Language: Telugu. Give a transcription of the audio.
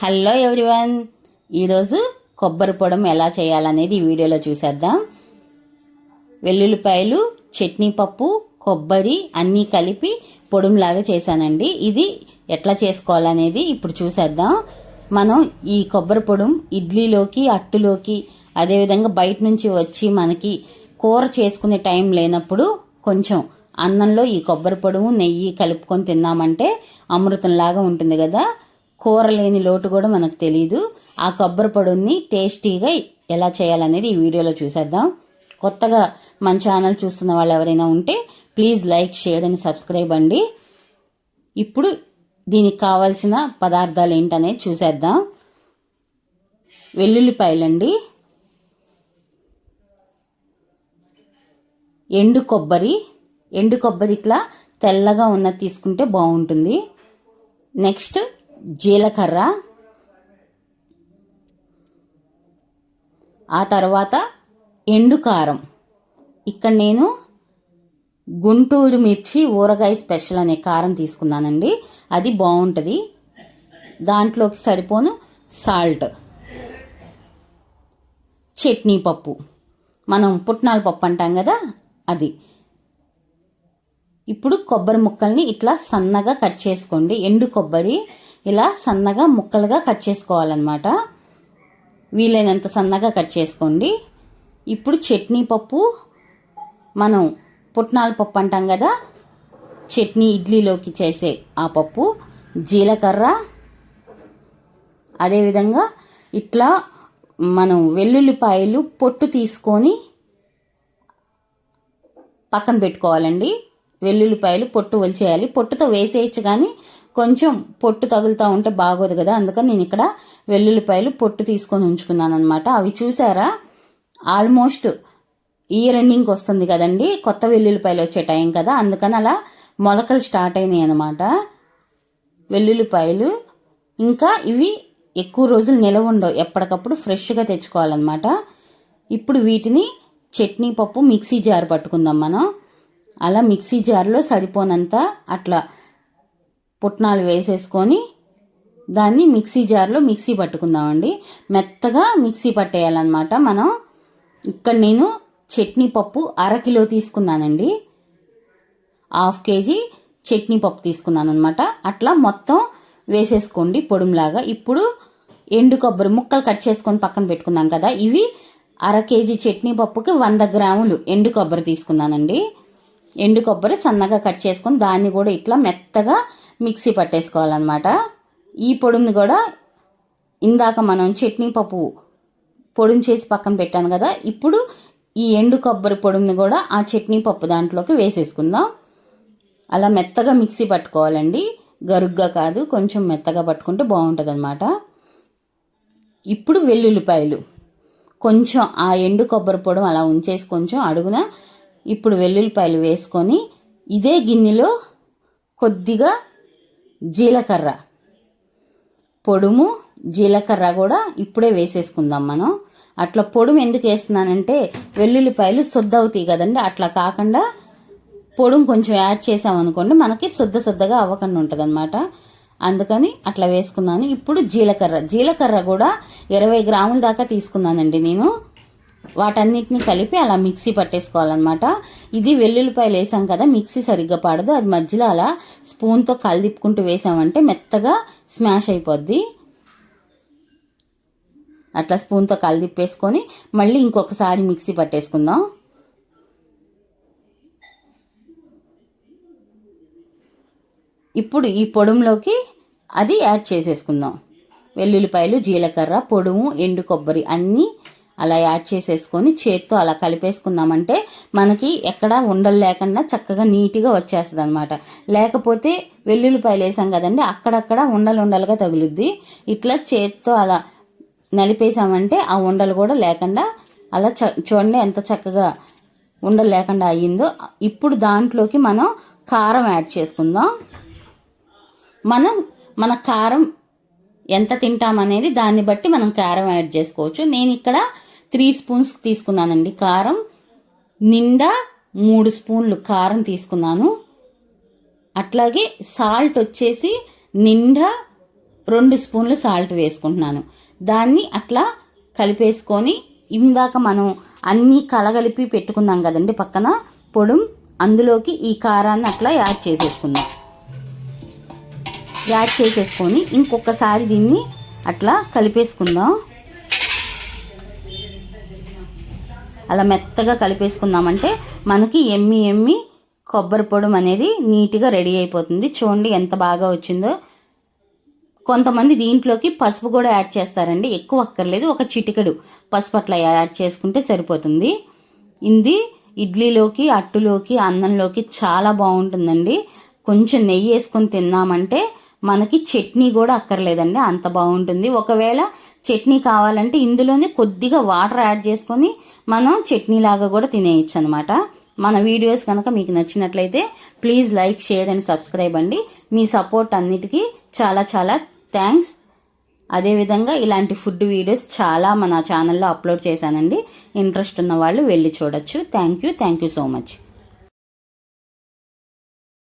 హలో ఎవ్రీవన్ ఈరోజు కొబ్బరి పొడం ఎలా చేయాలనేది ఈ వీడియోలో చూసేద్దాం. వెల్లుల్లిపాయలు చట్నీ పప్పు కొబ్బరి అన్నీ కలిపి పొడుంలాగా చేశానండి. ఇది ఎట్లా చేసుకోవాలనేది ఇప్పుడు చూసేద్దాం. మనం ఈ కొబ్బరి పొడం ఇడ్లీలోకి అట్టులోకి అదేవిధంగా బయట నుంచి వచ్చి మనకి కూర చేసుకునే టైం లేనప్పుడు కొంచెం అన్నంలో ఈ కొబ్బరి పొడుము నెయ్యి కలుపుకొని తిన్నామంటే అమృతంలాగా ఉంటుంది కదా. కూర లేని లోటు కూడా మనకు తెలియదు ఆ కొబ్బరి పొడిని టేస్టీగా ఎలా చేయాలనేది ఈ వీడియోలో చూసేద్దాం. కొత్తగా మన ఛానల్ చూస్తున్న వాళ్ళు ఎవరైనా ఉంటే please like share and subscribe అండి. ఇప్పుడు దీనికి కావాల్సిన పదార్థాలు ఏంటనేది చూసేద్దాం. వెల్లుల్లిపాయలండి. ఎండు కొబ్బరి. ఎండు కొబ్బరి ఇట్లా తెల్లగా ఉన్నది తీసుకుంటే బాగుంటుంది. నెక్స్ట్ జీలకర్ర. ఆ తర్వాత ఎండు కారం. ఇక్కడ నేను గుంటూరు మిర్చి ఊరగాయ స్పెషల్ అనే కారం తీసుకున్నానండి. అది బాగుంటుంది. దాంట్లోకి సరిపోను సాల్ట్. చట్నీ పప్పు. మనం పుట్నాల పప్పు అంటాం కదా అది. ఇప్పుడు కొబ్బరి ముక్కల్ని ఇట్లా సన్నగా కట్ చేసుకోండి. ఎండు కొబ్బరి ఇలా సన్నగా ముక్కలుగా కట్ చేసుకోవాలన్నమాట. వీలైనంత సన్నగా కట్ చేసుకోండి. ఇప్పుడు చట్నీ పప్పు మనం పుట్నాల పప్పు అంటాం కదా చట్నీ ఇడ్లీలోకి చేసే ఆ పప్పు జీలకర్ర అదేవిధంగా ఇట్లా మనం వెల్లుల్లిపాయలు పొట్టు తీసుకొని పక్కన పెట్టుకోవాలండి. వెల్లుల్లిపాయలు పొట్టు వలిచేయాలి పొట్టుతో వేసేయచ్చు కానీ కొంచెం పొట్టు తగులుతూ ఉంటే బాగోదు కదా అందుకని నేను ఇక్కడ వెల్లుల్లిపాయలు పొట్టు తీసుకొని ఉంచుకున్నాను అనమాట అవి చూసారా? ఆల్మోస్ట్ ఇయర్ ఎండింగ్కి వస్తుంది కదండి కొత్త వెల్లుల్లిపాయలు వచ్చే టైం కదా అందుకని అలా మొలకలు స్టార్ట్ అయినాయి అనమాట వెల్లుల్లిపాయలు ఇంకా ఇవి ఎక్కువ రోజులు నిలవ ఉండవు ఎప్పటికప్పుడు ఫ్రెష్గా తెచ్చుకోవాలన్నమాట. ఇప్పుడు వీటిని చట్నీ పప్పు మిక్సీ జార్ పట్టుకుందాం మనం. అలా మిక్సీ జార్లో సరిపోనంత అట్లా పుట్నాలు వేసేసుకొని దాన్ని మిక్సీ జార్లో మిక్సీ పట్టుకుందామండి. మెత్తగా మిక్సీ పట్టేయాలన్నమాట. మనం ఇక్కడ నేను చట్నీ పప్పు అరకిలో తీసుకున్నానండి. హాఫ్ కేజీ చట్నీ పప్పు తీసుకున్నాను అనమాట అట్లా మొత్తం వేసేసుకోండి పొడుములాగా. ఇప్పుడు ఎండు కొబ్బరి ముక్కలు కట్ చేసుకొని పక్కన పెట్టుకున్నాం కదా ఇవి అర కేజీ చట్నీ పప్పుకి వంద గ్రాములు ఎండు కొబ్బరి తీసుకున్నానండి. ఎండు కొబ్బరి సన్నగా కట్ చేసుకొని దాన్ని కూడా ఇట్లా మెత్తగా మిక్సీ పట్టేసుకోవాలన్నమాట. ఈ పొడిని కూడా ఇందాక మనం చట్నీ పప్పు పొడిని చేసి పక్కన పెట్టాను కదా ఇప్పుడు ఈ ఎండు కొబ్బరి పొడిని కూడా ఆ చట్నీ పప్పు దాంట్లోకి వేసేసుకుందాం. అలా మెత్తగా మిక్సీ పట్టుకోవాలండి. గరుగ్గా కాదు కొంచెం మెత్తగా పట్టుకుంటే బాగుంటుంది అనమాట ఇప్పుడు వెల్లుల్లిపాయలు. కొంచెం ఆ ఎండు కొబ్బరి పొడి అలా ఉంచేసి కొంచెం అడుగున ఇప్పుడు వెల్లుల్లిపాయలు వేసుకొని ఇదే గిన్నెలో కొద్దిగా జీలకర్ర. పొడుము జీలకర్ర కూడా ఇప్పుడే వేసేసుకుందాం మనం. అట్లా పొడుము ఎందుకు వేస్తున్నానంటే వెల్లుల్లిపాయలు శుద్ధ అవుతాయి కదండి. అట్లా కాకుండా పొడుము కొంచెం యాడ్ చేసామనుకోండి మనకి శుద్ధ శుద్ధగా అవ్వకుండా ఉంటుంది అనమాట అందుకని అట్లా వేసుకున్నాను. ఇప్పుడు జీలకర్ర. జీలకర్ర కూడా ఇరవై గ్రాముల దాకా తీసుకున్నానండి నేను. వాటన్నిటిని కలిపి అలా మిక్సీ పట్టేసుకోవాలన్నమాట. ఇది వెల్లుల్లిపాయలు వేసాం కదా మిక్సీ సరిగ్గా పడదు. అది మధ్యలో అలా స్పూన్తో కలిదిప్పుకుంటూ వేసామంటే మెత్తగా స్మాష్ అయిపోద్ది. అట్లా స్పూన్తో కలిదిప్పేసుకొని మళ్ళీ ఇంకొకసారి మిక్సీ పట్టేసుకుందాం. ఇప్పుడు ఈ పొడుములోకి అది యాడ్ చేసేసుకుందాం. వెల్లుల్లిపాయలు జీలకర్ర పొడుము ఎండు కొబ్బరి అన్నీ అలా యాడ్ చేసేసుకొని చేత్తో అలా కలిపేసుకున్నామంటే మనకి ఎక్కడ ఉండలు లేకుండా చక్కగా నీట్గా వచ్చేస్తుంది అనమాట లేకపోతే వెల్లుల్లిపాయలు వేసాం కదండి అక్కడక్కడ ఉండలు ఉండలుగా తగులుద్ది. ఇట్లా చేత్తో అలా నలిపేసామంటే ఆ ఉండలు కూడా లేకుండా అలా చ చూడండి ఎంత చక్కగా ఉండలు లేకుండా అయ్యిందో. ఇప్పుడు దాంట్లోకి మనం కారం యాడ్ చేసుకుందాం. మనం మన కారం ఎంత తింటామనేది దాన్ని బట్టి మనం కారం యాడ్ చేసుకోవచ్చు. నేను ఇక్కడ త్రీ స్పూన్స్ తీసుకున్నానండి. కారం నిండా మూడు స్పూన్లు కారం తీసుకున్నాను. అట్లాగే సాల్ట్ వచ్చేసి నిండా రెండు స్పూన్లు సాల్ట్ వేసుకుంటున్నాను. దాన్ని అట్లా కలిపేసుకొని ఇందాక మనం అన్నీ కలగలిపి పెట్టుకున్నాం కదండి పక్కన పొడుం అందులోకి ఈ కారాన్ని అట్లా యాడ్ చేసేసుకుందాం. యాడ్ చేసేసుకొని ఇంకొకసారి దీన్ని అట్లా కలిపేసుకుందాం. అలా మెత్తగా కలిపేసుకుందామంటే మనకి ఎమ్మి ఎమ్మి కొబ్బరి పొడం అనేది నీట్గా రెడీ అయిపోతుంది. చూడండి ఎంత బాగా వచ్చిందో. కొంతమంది దీంట్లోకి పసుపు కూడా యాడ్ చేస్తారండి. ఎక్కువ అక్కర్లేదు ఒక చిటికెడు పసుపు అట్లా యాడ్ చేసుకుంటే సరిపోతుంది. ఇది ఇడ్లీలోకి అట్టులోకి అన్నంలోకి చాలా బాగుంటుందండి. కొంచెం నెయ్యి వేసుకొని తిన్నామంటే మనకి చట్నీ కూడా అక్కర్లేదండి. అంత బాగుంటుంది. ఒకవేళ చట్నీ కావాలంటే ఇందులోనే కొద్దిగా వాటర్ యాడ్ చేసుకొని మనం చట్నీ లాగా కూడా తినేయచ్చు అనమాట మన వీడియోస్ కనుక మీకు నచ్చినట్లయితే please like share and subscribe అండి. మీ సపోర్ట్ అన్నిటికీ చాలా చాలా థ్యాంక్స్. అదేవిధంగా ఇలాంటి ఫుడ్ వీడియోస్ చాలా మన ఛానల్లో అప్లోడ్ చేశానండి. ఇంట్రెస్ట్ ఉన్న వాళ్ళు వెళ్ళి చూడొచ్చు. Thank you. Thank you so much.